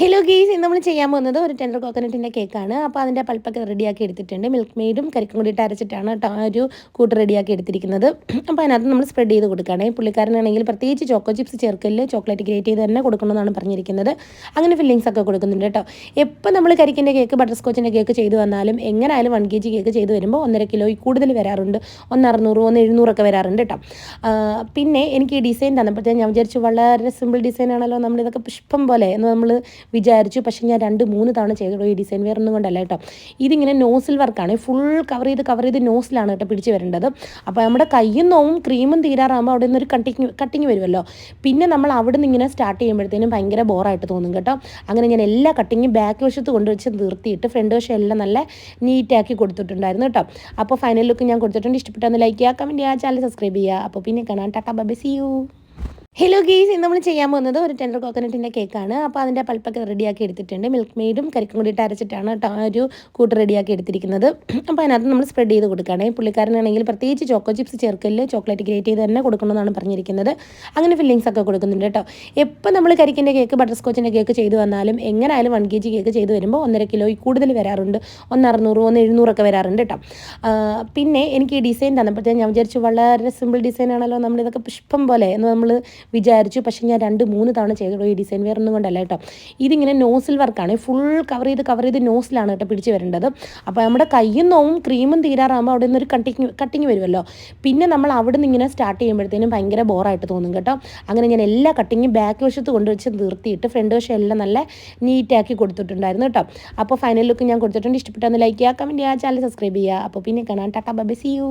Hello guys ഇന്ന് നമ്മൾ ചെയ്യാൻ പോകുന്നത് ഒരു ടെൻഡർ കോക്കനട്ടിന്റെ കേക്കാണ് അപ്പോൾ അതിന്റെ പൾപ്പൊക്കെ റെഡിയാക്കി എടുത്തിട്ടുണ്ട്. മിൽക്ക് മെയ്ഡും കരിക്കും കൂടിയിട്ട് അരച്ചിട്ടാണ് കേട്ടോ ആ ഒരു കൂട്ട് റെഡിയാക്കി എടുത്തിരിക്കുന്നത്. അപ്പോൾ അതിനകത്ത് നമ്മൾ സ്പ്രെഡ് ചെയ്ത് കൊടുക്കുകയാണ്. പുള്ളിക്കാരനാണെങ്കിൽ പ്രത്യേകിച്ച് ചോക്കോ ചിപ്സ് ചേർക്കൽ ചോക്ലേറ്റ് ഗ്രേറ്റ് ചെയ്ത് തന്നെ കൊടുക്കണമെന്നാണ് പറഞ്ഞിരിക്കുന്നത്. അങ്ങനെ ഫില്ലിങ്സ് ഒക്കെ കൊടുക്കുന്നുണ്ട് കേട്ടോ. എപ്പോൾ നമ്മൾ കരിക്കിന്റെ കേക്ക് ബട്ടർ സ്കോച്ചിന്റെ കേക്ക് ചെയ്തു വന്നാലും എങ്ങനെയായാലും വൺ കെ ജി കേക്ക് ചെയ്ത് വരുമ്പോൾ ഒന്നര കിലോ കൂടുതൽ വരാറുണ്ട്. ഒന്ന് അറുന്നൂറ് ഒന്ന് എഴുന്നൂറൊക്കെ വരാറുണ്ട് കേട്ടോ. പിന്നെ എനിക്ക് ഈ ഡിസൈൻ തന്നപ്പോഴത്തേക്കും ഞാൻ വിചാരിച്ചു വളരെ സിമ്പിൾ ഡിസൈൻ ആണല്ലോ. നമ്മളിതൊക്കെ പുഷ്പം പോലെ എന്ന് നമ്മൾ വിചാരിച്ചു. പക്ഷേ ഞാൻ രണ്ട് മൂന്ന് തവണ ചെയ്തു ഈ ഡിസൈൻ വേറെ ഒന്നും കൊണ്ടല്ല കേട്ടോ. ഇതിങ്ങനെ നോസിൽ വർക്കാണ് ഫുൾ കവർ ചെയ്ത് കവർ ചെയ്ത് നോസിലാണ് കേട്ടോ പിടിച്ച് വരേണ്ടത്. അപ്പോൾ നമ്മുടെ കയ്യും നോവും ക്രീമും തീരാറാകുമ്പോൾ അവിടെ നിന്നൊരു കട്ടിങ് കട്ടിങ് വരുമല്ലോ. പിന്നെ നമ്മൾ അവിടെ നിന്ന് ഇങ്ങനെ സ്റ്റാർട്ട് ചെയ്യുമ്പോഴത്തേനും ഭയങ്കര ബോറായിട്ട് തോന്നും കേട്ടോ. അങ്ങനെ ഞാൻ എല്ലാ കട്ടിങ്ങും ബാക്ക് വശത്ത് കൊണ്ടുവച്ച് നിർത്തിയിട്ട് ഫ്രണ്ട് വശം എല്ലാം നല്ല നീറ്റാക്കി കൊടുത്തിട്ടുണ്ടായിരുന്നു കേട്ടോ. അപ്പോൾ ഫൈനൽ ലുക്ക് ഞാൻ കൊടുത്തിട്ടുണ്ട്. ഇഷ്ടപ്പെട്ടെന്ന് ലൈക്ക് ചെയ്യുക കമന്റ് ചെയ്യുക ചാനൽ സബ്സ്ക്രൈബ് ചെയ്യുക. അപ്പോൾ പിന്നെ കാണാം. Tata bye see you hello guys ഇന്ന് നമ്മൾ ചെയ്യാൻ പോകുന്നത് ഒരു ടെൻഡർ കോക്കനട്ടിന്റെ കേക്കാണ് അപ്പോൾ അതിന്റെ പൾപ്പൊക്കെ റെഡിയാക്കി എടുത്തിട്ടുണ്ട്. മിൽക്ക് മെയ്ഡും കരിക്കും കൂടിയിട്ട് അരച്ചിട്ടാണ് കേട്ടോ ആ ഒരു കൂട്ട് റെഡിയാക്കി എടുത്തിരിക്കുന്നത്. അപ്പോൾ അതിനകത്ത് നമ്മൾ സ്പ്രെഡ് ചെയ്ത് കൊടുക്കുകയാണ്. പുള്ളിക്കാരനാണെങ്കിൽ പ്രത്യേകിച്ച് ചോക്കോ ചിപ്സ് ചേർക്കൽ ചോക്ലേറ്റ് ഗ്രേറ്റ് ചെയ്ത് തന്നെ കൊടുക്കണമെന്നാണ് പറഞ്ഞിരിക്കുന്നത്. അങ്ങനെ ഫില്ലിങ്സ് ഒക്കെ കൊടുക്കുന്നുണ്ട് കേട്ടോ. എപ്പോൾ നമ്മൾ കരിക്കിന്റെ കേക്ക് ബട്ടർ സ്കോച്ചിന്റെ കേക്ക് ചെയ്തു വന്നാലും എങ്ങനെയായാലും വൺ കെ ജി കേക്ക് ചെയ്ത് വരുമ്പോൾ ഒന്നര കിലോ കൂടുതൽ വരാറുണ്ട്. ഒന്ന് അറുന്നൂറ് ഒന്ന് എഴുന്നൂറൊക്കെ വരാറുണ്ട് കേട്ടോ. പിന്നെ എനിക്ക് ഈ ഡിസൈൻ തന്നപ്പോഴത്തേക്കും ഞാൻ വിചാരിച്ചു വളരെ സിമ്പിൾ ഡിസൈൻ ആണല്ലോ. നമ്മളിതൊക്കെ പുഷ്പം പോലെ എന്ന് നമ്മൾ വിചാരിച്ചു. പക്ഷേ ഞാൻ രണ്ട് മൂന്ന് തവണ ചെയ്തു ഈ ഡിസൈൻ വെയർ ഒന്നും കൊണ്ടല്ല കേട്ടോ. ഇതിങ്ങനെ നോസിൽ വർക്കാണ് ഫുൾ കവർ ചെയ്ത് കവർ ചെയ്ത് നോസിലാണ് കേട്ടോ പിടിച്ച് വരേണ്ടത്. അപ്പോൾ നമ്മുടെ കയ്യും നോവും ക്രീമും തീരാറാകുമ്പോൾ അവിടെ നിന്നൊരു കട്ടിങ് കട്ടിങ് വരുമല്ലോ. പിന്നെ നമ്മൾ അവിടെ നിന്ന് ഇങ്ങനെ സ്റ്റാർട്ട് ചെയ്യുമ്പോഴത്തേനും ഭയങ്കര ബോറായിട്ട് തോന്നും കേട്ടോ. അങ്ങനെ ഞാൻ എല്ലാ കട്ടിങ്ങും ബാക്ക് വശത്ത് കൊണ്ടുവച്ച് നിർത്തിയിട്ട് ഫ്രണ്ട് വശം എല്ലാം നല്ല നീറ്റാക്കി കൊടുത്തിട്ടുണ്ടായിരുന്നു കേട്ടോ. അപ്പോൾ ഫൈനൽ ലുക്ക് ഞാൻ കൊടുത്തിട്ടുണ്ട്. ഇഷ്ടപ്പെട്ടെന്ന് ലൈക്ക് ചെയ്യുക കമന്റ് ചെയ്യുക ചാനൽ സബ്സ്ക്രൈബ് ചെയ്യുക. അപ്പോൾ പിന്നെ കാണാം. Tata bye see U